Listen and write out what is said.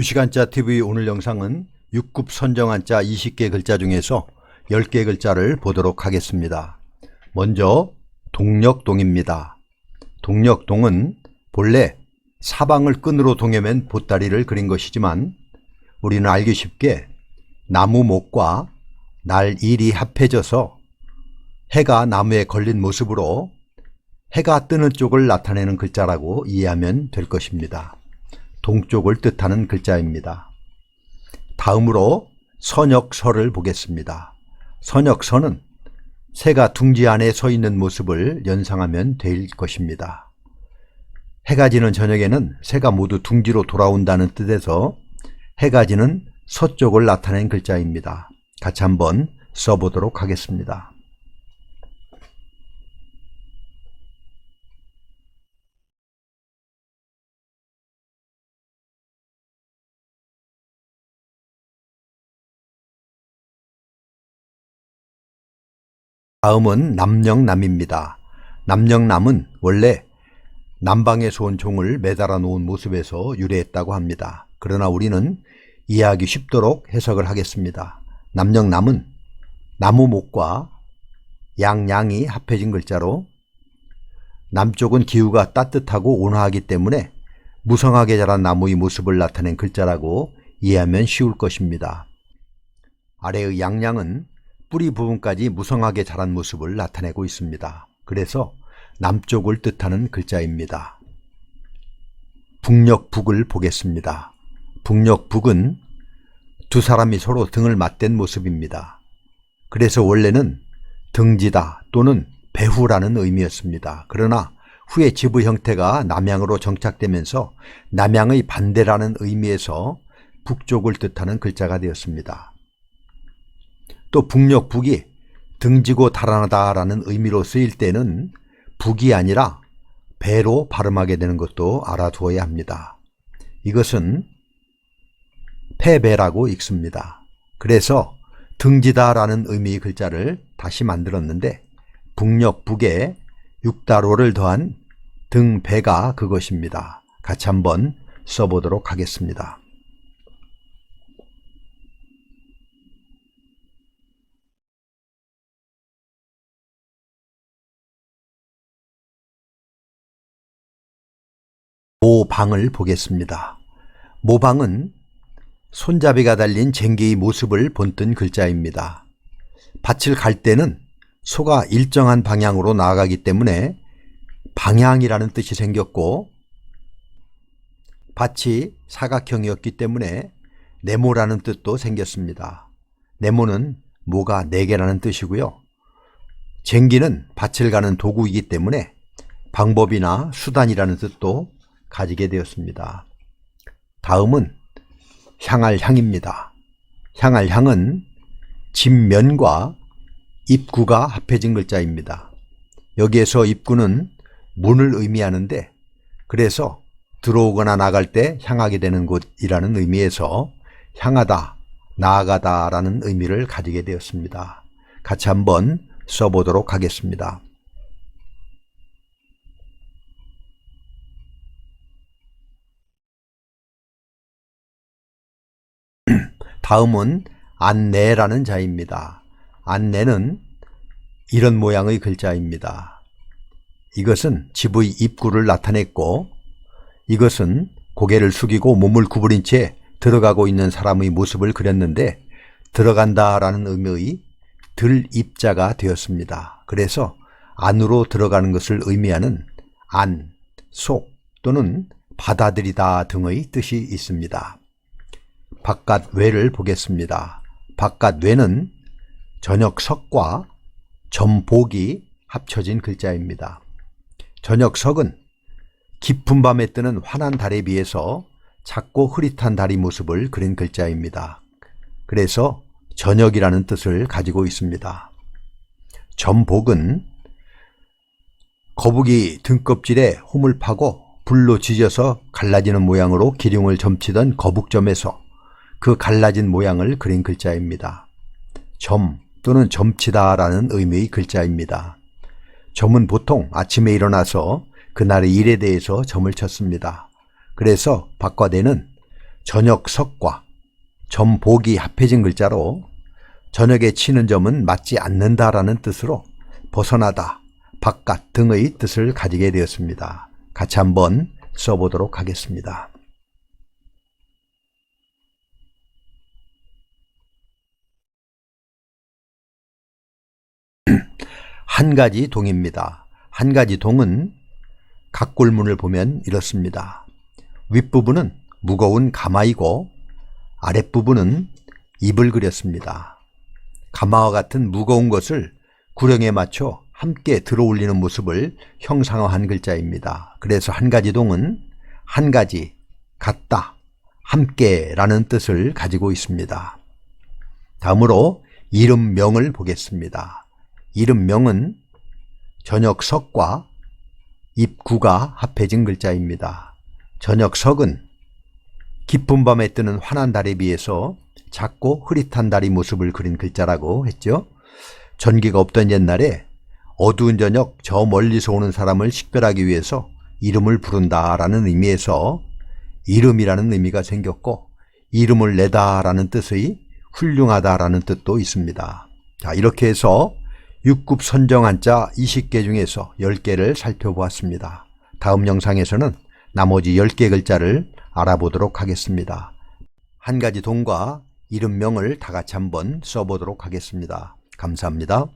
유시간자 TV 오늘 영상은 6급 선정한 자 20개 글자 중에서 10개 글자를 보도록 하겠습니다. 먼저 동력동입니다. 동력동은 본래 사방을 끈으로 동여맨 보따리를 그린 것이지만 우리는 알기 쉽게 나무 목과 날 일이 합해져서 해가 나무에 걸린 모습으로 해가 뜨는 쪽을 나타내는 글자라고 이해하면 될 것입니다. 동쪽을 뜻하는 글자입니다. 다음으로 선역서를 보겠습니다. 선역서는 새가 둥지 안에 서 있는 모습을 연상하면 될 것입니다. 해가 지는 저녁에는 새가 모두 둥지로 돌아온다는 뜻에서 해가 지는 서쪽을 나타낸 글자입니다. 같이 한번 써보도록 하겠습니다. 다음은 남령남입니다. 남령남은 원래 남방에서 온 종을 매달아 놓은 모습에서 유래했다고 합니다. 그러나 우리는 이해하기 쉽도록 해석을 하겠습니다. 남령남은 나무목과 양양이 합해진 글자로 남쪽은 기후가 따뜻하고 온화하기 때문에 무성하게 자란 나무의 모습을 나타낸 글자라고 이해하면 쉬울 것입니다. 아래의 양양은 뿌리 부분까지 무성하게 자란 모습을 나타내고 있습니다. 그래서 남쪽을 뜻하는 글자입니다. 북녘북을 보겠습니다. 북녘북은 두 사람이 서로 등을 맞댄 모습입니다. 그래서 원래는 등지다 또는 배후라는 의미였습니다. 그러나 후에 지부 형태가 남향으로 정착되면서 남향의 반대라는 의미에서 북쪽을 뜻하는 글자가 되었습니다. 또 북녘 북이 등지고 달아나다라는 의미로 쓰일 때는 북이 아니라 배로 발음하게 되는 것도 알아두어야 합니다. 이것은 패배라고 읽습니다. 그래서 등지다라는 의미의 글자를 다시 만들었는데 북녘 북에 육다로를 더한 등배가 그것입니다. 같이 한번 써보도록 하겠습니다. 모방을 보겠습니다. 모방은 손잡이가 달린 쟁기의 모습을 본뜬 글자입니다. 밭을 갈 때는 소가 일정한 방향으로 나아가기 때문에 방향이라는 뜻이 생겼고 밭이 사각형이었기 때문에 네모라는 뜻도 생겼습니다. 네모는 모가 네 개라는 뜻이고요. 쟁기는 밭을 가는 도구이기 때문에 방법이나 수단이라는 뜻도 가지게 되었습니다. 다음은 향할 향입니다. 향할 향은 집면과 입구가 합해진 글자입니다. 여기에서 입구는 문을 의미하는데 그래서 들어오거나 나갈 때 향하게 되는 곳이라는 의미에서 향하다, 나아가다라는 의미를 가지게 되었습니다. 같이 한번 써보도록 하겠습니다. 다음은 안내라는 자입니다. 안내는 이런 모양의 글자입니다. 이것은 집의 입구를 나타냈고 이것은 고개를 숙이고 몸을 구부린 채 들어가고 있는 사람의 모습을 그렸는데 들어간다 라는 의미의 들 입자가 되었습니다. 그래서 안으로 들어가는 것을 의미하는 안, 속 또는 받아들이다 등의 뜻이 있습니다. 바깥 외를 보겠습니다. 바깥 외는 저녁석과 점복이 합쳐진 글자입니다. 저녁석은 깊은 밤에 뜨는 환한 달에 비해서 작고 흐릿한 달의 모습을 그린 글자입니다. 그래서 저녁이라는 뜻을 가지고 있습니다. 점복은 거북이 등껍질에 홈을 파고 불로 지져서 갈라지는 모양으로 기둥을 점치던 거북점에서 그 갈라진 모양을 그린 글자입니다. 점 또는 점치다라는 의미의 글자입니다. 점은 보통 아침에 일어나서 그날의 일에 대해서 점을 쳤습니다. 그래서 박과대는 저녁 석과 점 복이 합해진 글자로 저녁에 치는 점은 맞지 않는다라는 뜻으로 벗어나다, 바깥 등의 뜻을 가지게 되었습니다. 같이 한번 써보도록 하겠습니다. 한 가지 동입니다. 한 가지 동은 각골문을 보면 이렇습니다. 윗부분은 무거운 가마이고 아랫부분은 입을 그렸습니다. 가마와 같은 무거운 것을 구령에 맞춰 함께 들어 올리는 모습을 형상화한 글자입니다. 그래서 한 가지 동은 한 가지, 같다, 함께 라는 뜻을 가지고 있습니다. 다음으로 이름명을 보겠습니다. 이름명은 저녁석과 입구가 합해진 글자입니다. 저녁석은 깊은 밤에 뜨는 환한 달에 비해서 작고 흐릿한 달이 모습을 그린 글자라고 했죠. 전기가 없던 옛날에 어두운 저녁 저 멀리서 오는 사람을 식별하기 위해서 이름을 부른다라는 의미에서 이름이라는 의미가 생겼고 이름을 내다라는 뜻의 훌륭하다라는 뜻도 있습니다. 자, 이렇게 해서 6급 선정 한자 20개 중에서 10개를 살펴보았습니다. 다음 영상에서는 나머지 10개 글자를 알아보도록 하겠습니다. 한 가지 동과 이름명을 다 같이 한번 써보도록 하겠습니다. 감사합니다.